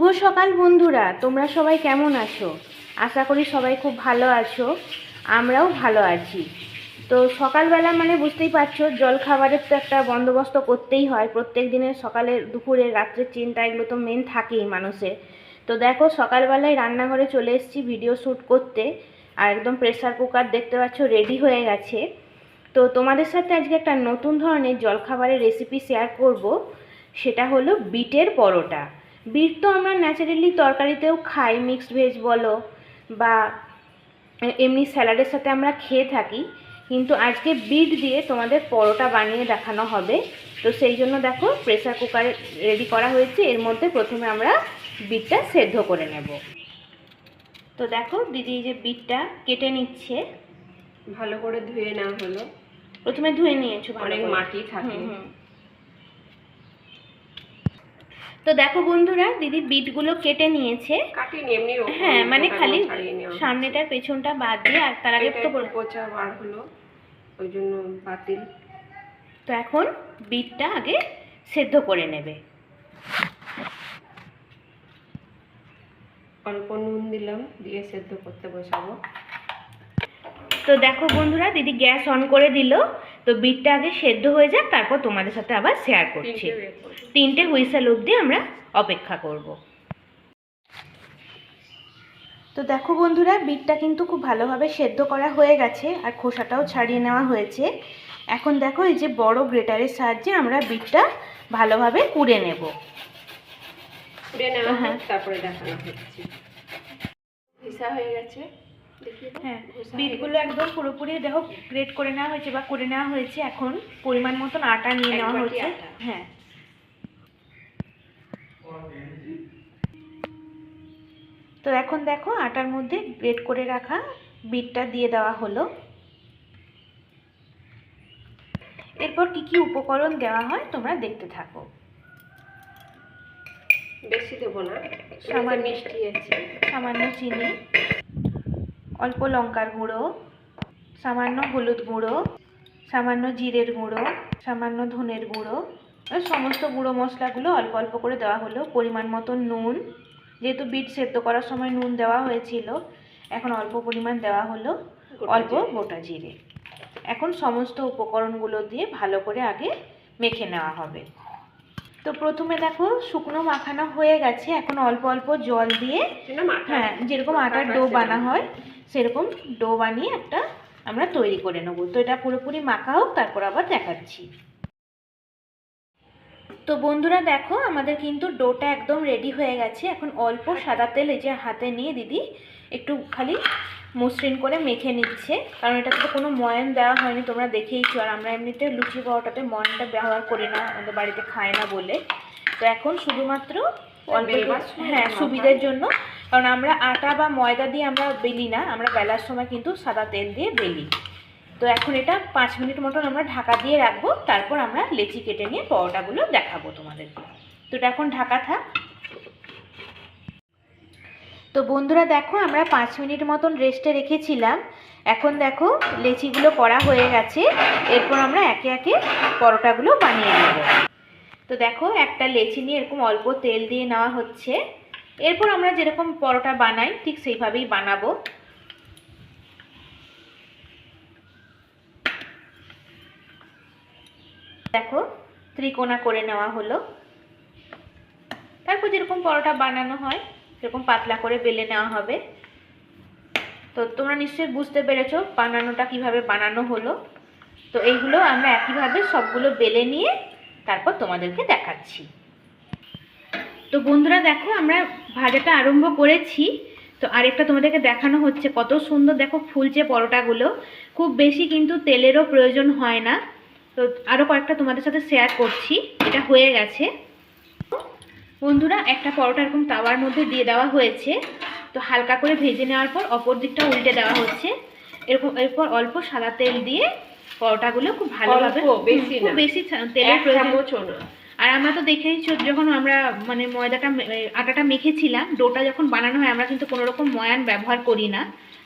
শুভ সকাল বন্ধুরা, তোমরা সবাই কেমন আছো? আশা করি সবাই খুব ভালো আছো, আমরাও ভালো আছি। তো সকালবেলা মানে বুঝতেই পারছ জল খাবারের তো একটা বন্দোবস্ত করতেই হয়। প্রত্যেক দিনের সকালে, দুপুরে রাত্রের চিন্তা এগুলো তো মেন থাকেই মানুষের। তো দেখো, সকালবেলায় রান্নাঘরে চলে এসেছি ভিডিও শ্যুট করতে। আর একদম প্রেসার কুকার দেখতে পাচ্ছ রেডি হয়ে গেছে। তো তোমাদের সাথে আজকে একটা নতুন ধরনের জলখাবারের রেসিপি শেয়ার করব। সেটা হলো বিটের পরোটা। বিট তো আমরা ন্যাচারালি তরকারিতেও খাই মিক্সড ভেজ বলো বা এমনি স্যালাডের সাথে আমরা খেয়ে থাকি। কিন্তু আজকে বিট দিয়ে তোমাদের পরোটা বানিয়ে দেখানো হবে। তো সেই জন্য দেখো প্রেসার কুকারে রেডি করা হয়েছে। এর মধ্যে প্রথমে আমরা বিটটা সেদ্ধ করে নেব। তো দেখো দিদি এই যে বিটটা কেটে নিচ্ছে। ভালো করে ধুয়ে নেওয়া হলো। প্রথমে ধুয়ে নিয়েছো অনেক। মাটি থাকে। তো দেখো বন্ধুরা দিদি বিটগুলো কেটে নিয়েছে। কাটিনি এমনি হ্যাঁ মানে খালি সামনেটার পেছনটা বাদ দিয়ে আর তার আগে তো পচা বার হলো ওই জন্য বাতিল। তো এখন বিটটা আগে সেদ্ধ করে নেবে। অল্প নুন দিলাম দিয়ে সেদ্ধ করতে বসাবো। তো দেখো বন্ধুরা দিদি গ্যাস অন করে দিল। তো বিটটা আগে সেদ্ধ হয়ে যাক তারপর তোমাদের সাথে আবার শেয়ার করছি। তিনটে হুইসেল অবধি আমরা অপেক্ষা করব। তো দেখো বন্ধুরা বিটটা কিন্তু খুব ভালোভাবে সেদ্ধ করা হয়ে গেছে আর খোসাটাও ছাড়িয়ে নেওয়া হয়েছে। এখন দেখো এই যে বড় গ্রেটারের সাহায্যে আমরা বিটটা ভালোভাবে কুড়ে নেব। কুড়ে নেওয়া হ্যাঁ। তারপরে দেখানো হচ্ছে। ভিসা হয়ে গেছে। হ্যাঁ বিটগুলো একদম পুরোপুরি দেখো গ্রেট করে নেওয়া হয়েছে বা করে নেওয়া হয়েছে এখন। পরিমাণ মতন আটা নিয়ে নেওয়া হয়েছে হ্যাঁ। তো এখন দেখো আটার মধ্যে গ্রেট করে রাখা বিটটা দিয়ে দেওয়া হলো। এরপর কি কি উপকরণ দেওয়া হয় তোমরা দেখতে থাকো। বেশি দেবো না। সামান্য মিষ্টি আছে। সামান্য চিনি। অল্প লঙ্কার গুঁড়ো সামান্য হলুদ গুঁড়ো সামান্য জিরের গুঁড়ো সামান্য ধনের গুঁড়ো সমস্ত গুঁড়ো মশলাগুলো অল্প অল্প করে দেওয়া হলো। পরিমাণ মতো নুন যেহেতু বিট সেদ্ধ করার সময় নুন দেওয়া হয়েছিল এখন অল্প পরিমাণ দেওয়া হলো অল্প গোটা জিরে। এখন সমস্ত উপকরণগুলো দিয়ে ভালো করে আগে মেখে নেওয়া হবে। তো প্রথমে দেখো শুকনো মাখানো হয়ে গেছে। এখন অল্প অল্প জল দিয়ে হ্যাঁ যেরকম আটার ডো বানা হয় সেরকম ডো বানিয়ে একটা আমরা তৈরি করে নেব। তো এটা পুরোপুরি মাখা হোক তারপর আবার দেখাচ্ছি। তো বন্ধুরা দেখো আমাদের কিন্তু ডোটা একদম রেডি হয়ে গেছে। এখন অল্প সাদা তেল এই যে হাতে নিয়ে দিদি একটু খালি মসৃণ করে মেখে নিচ্ছে। কারণ এটাতে তো কোনো ময়ান দেওয়া হয়নি তোমরা দেখেইছো। আর আমরা এমনিতে লুচি পাওয়াটাতে ময়ানটা ব্যবহার করি না আমাদের বাড়িতে খায় না বলে। তো এখন শুধুমাত্র অল্প সময় হ্যাঁ। সুবিধের জন্য কারণ আমরা আটা বা ময়দা দিয়ে আমরা বেলি না, আমরা বেলার সময় কিন্তু সাদা তেল দিয়ে বেলি। তো এখন এটা পাঁচ মিনিট মতন আমরা ঢাকা দিয়ে রাখব, তারপর আমরা লেচি কেটে নিয়ে পরোটাগুলো দেখাবো তোমাদেরকে। তো এটা এখন ঢাকা থাক। তো বন্ধুরা দেখো, আমরা পাঁচ মিনিট মতন রেস্টে রেখেছিলাম। এখন দেখো, লেচিগুলো করা হয়ে গেছে। এরপর আমরা একে একে পরোটাগুলো বানিয়ে নেব। তো দেখো, একটা লেচি নিয়ে এরকম অল্প তেল দিয়ে নেওয়া হচ্ছে। এরপর আমরা যেরকম পরোটা বানাই, ঠিক সেইভাবেই বানাবো। দেখো, ত্রিকোণা করে নেওয়া হলো। তারপর যেরকম পরোটা বানানো হয়, সেরকম পাতলা করে বেলে নেওয়া হবে। তো তোমরা নিশ্চয়ই বুঝতে পেরেছ বানানোটা কীভাবে বানানো হলো। তো এইগুলো আমরা একইভাবে সবগুলো বেলে নিয়ে তারপর তোমাদেরকে দেখাচ্ছি। তো বন্ধুরা দেখো আমরা ভাজাটা আরম্ভ করেছি। তো আরেকটা তোমাদেরকে দেখানো হচ্ছে কত সুন্দর দেখো ফুলছে পরোটাগুলো। খুব বেশি কিন্তু তেলেরও প্রয়োজন হয় না। তো আরও কয়েকটা তোমাদের সাথে শেয়ার করছি এটা হয়ে গেছে। বন্ধুরা একটা পরোটা এরকম তাওয়ার মধ্যে দিয়ে দেওয়া হয়েছে। তো হালকা করে ভেজে নেওয়ার পর অপর দিকটা উল্টে দেওয়া হচ্ছে। এরকম এরপর অল্প সাদা তেল দিয়ে পরোটাগুলো খুব ভালোভাবে বেশি খুব বেশি তেলের প্রয়োজন। আর আমরা তো দেখেইছো যখন আমরা মানে ময়দাটা আটাটা মেখেছিলাম ডোটা যখন বানানো হয় আমরা কিন্তু কোনো রকম ময়ান ব্যবহার করি না।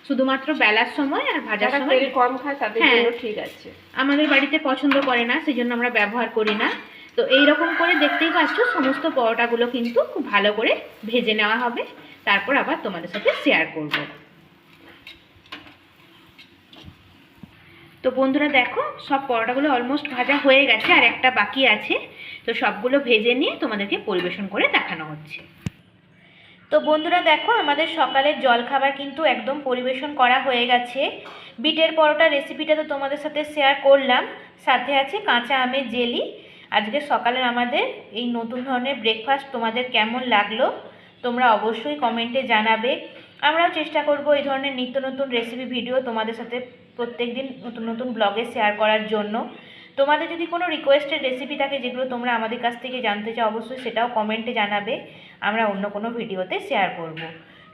শুধুমাত্র বেলার সময় আর ভাজার সময়। কম খায় তাদের হ্যাঁ। জন্য ঠিক আছে। আমাদের বাড়িতে পছন্দ করে না সেই জন্য আমরা ব্যবহার করি না। তো এই রকম করে দেখতেই পাচ্ছ সমস্ত পরোটাগুলো কিন্তু খুব ভালো করে ভেজে নেওয়া হবে। তারপর আবার তোমাদের সাথে শেয়ার করব। তো বন্ধুরা দেখো, সব পরোটাগুলো অলমোস্ট ভাজা হয়ে গেছে আর একটা বাকি আছে। তো সবগুলো ভেজে নিয়ে তোমাদেরকে পরিবেশন করে দেখানো হচ্ছে। তো বন্ধুরা দেখো, আমাদের সকালের জলখাবার কিন্তু একদম পরিবেশন করা হয়ে গেছে। বিটের পরোটা রেসিপিটা তো তোমাদের সাথে শেয়ার করলাম। সাথে আছে কাঁচা আমের জেলি। আজকে সকালের আমাদের এই নতুন ধরনের ব্রেকফাস্ট তোমাদের কেমন লাগল, তোমরা অবশ্যই কমেন্টে জানাবে। আমরাও চেষ্টা করব এই ধরনের নিত্য নতুন রেসিপি ভিডিও তোমাদের সাথে প্রত্যেক দিন নতুন নতুন ব্লগে শেয়ার করার জন্য। তোমাদের যদি কোনো রিকোয়েস্টেড রেসিপি থাকে, যেগুলো তোমরা আমাদের কাছ থেকে জানতে চাও, অবশ্যই সেটাও কমেন্টে জানাবে। আমরা অন্য কোনো ভিডিওতে শেয়ার করব।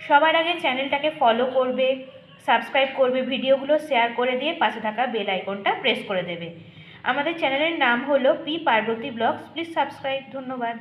সবার আগে চ্যানেলটাকে ফলো করবে সাবস্ক্রাইব করবে, ভিডিওগুলো শেয়ার করে দিয়ে পাশে থাকা বেল আইকনটা প্রেস করে দেবে। আমাদের চ্যানেলের নাম হলো P Parvati blogs please subscribe ধন্যবাদ।